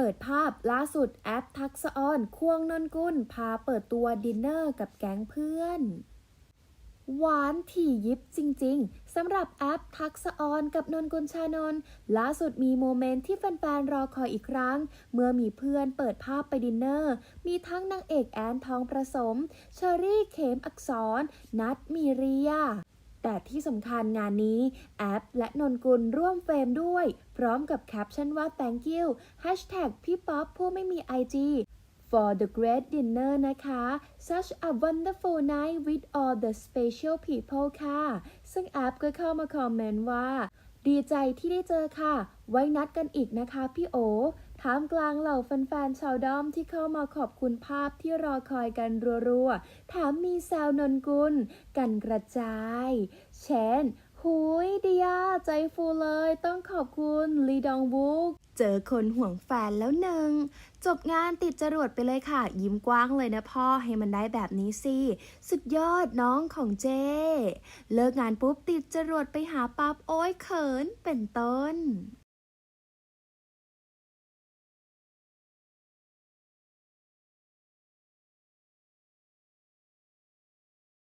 เปิดภาพล่าสุดแอปทักษออนควงนนกุลพาเปิดตัวดินเนอร์กับแก๊งเพื่อน หวานถี่ยิบจริงๆสำหรับแอปทักษออนกับนนกุลชานนล่าสุดมีโมเมนต์ที่แฟนๆรอคอยอีกครั้ง เมื่อมีเพื่อนเปิดภาพไปดินเนอร์ มีทั้งนางเอกแอนทองประสม เชอรี่เขมอักษร นัดมีเรีย แต่ที่สำคัญงานนี้ แอปและนนกุลร่วมเฟรมด้วย พร้อมกับแคปชั่นว่า thank you hashtag พี่ป๊อปผู้ไม่มี IG for the great dinner นะคะ such a wonderful night with all the special people ค่ะ ซึ่งแอปก็เข้ามาคอมเมนต์ว่า ดีใจที่ได้เจอค่ะ ไว้นัดกันอีกนะคะพี่โอ ท่ามกลางเหล่าแฟนๆชาวด้อมที่เข้ามาขอบคุณภาพที่รอคอยกันรัวๆ ถามมีแซวนนกุล กันกระจาย เช่นหุยเดียใจฟูเลยต้องขอบคุณลีดองบุกเจอคนห่วงแฟนแล้วหนึ่ง จบงานติดจรวดไปเลยค่ะ ยิ้มกว้างเลยนะพ่อให้มันได้แบบนี้สิ สุดยอดน้องของเจ เลิกงานปุ๊บติดจรวดไปหาปับโอ้ยเขินเป็นต้น